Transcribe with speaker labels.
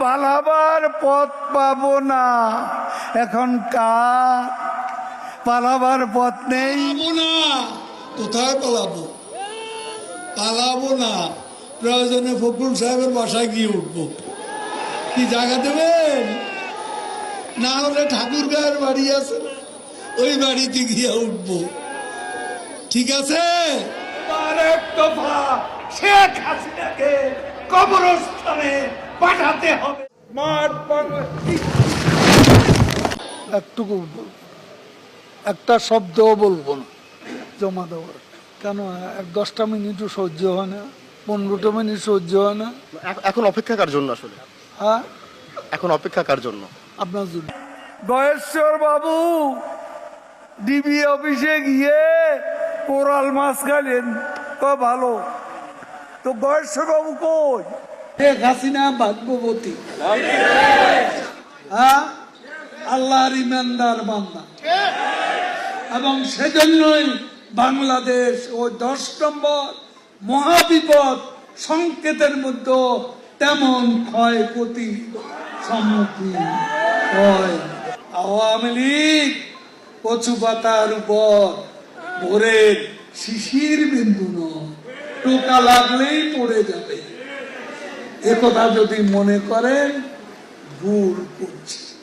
Speaker 1: পালাবার পথ পাবো না। এখন কার পালাবার পথ নেই।
Speaker 2: না কোথায় পালাবো? পালাবো না। প্রয়োজনে ফখরুল সাহেবের বাসায় গিয়ে উঠবো। কি জায়গা দেবেন? না হলে ঠাকুর গায়ের বাড়ি আছে ওই বাড়িতে গিয়ে উঠবো। ঠিক আছে?
Speaker 1: আর এক দফা শেখ হাসিনাকে কবরস্থানে পাঠাতে হবে। মাঠ একটুকু একটা শব্দও বলব না। জমা দেওয়ার। কেন? এক দশটা মিনিটও সহ্য হয় না পনেরোটা মিনিট সহ্য হয় না।
Speaker 3: এখন অপেক্ষা কার জন্য আসলে?
Speaker 1: হ্যাঁ?
Speaker 3: এখন অপেক্ষা কার জন্য?
Speaker 1: আপনার জন্য। গয়েশ্বর বাবু ডিবি অফিসে গিয়ে কোরাল মাছ খাইলেন। তো ভালো। তো গয়েশ্বর বাবু কই? শেখ হাসিনা ভাগ্যবতী। হ্যাঁ? আল্লাহর ইমানদার বান্দা। এবং সেজন্যই বাংলাদেশ ও দশ নম্বর মহাবিপদ সংকেতের মধ্যে তেমন ক্ষয়ক্ষতি সম্মুখীন হয়। আওয়ামী লীগ কচু পাতার উপর ভোরের শিশির বিন্দু নয়। টোকা লাগলেই পড়ে যাবে। একথা যদি মনে করেন ভুল করছে।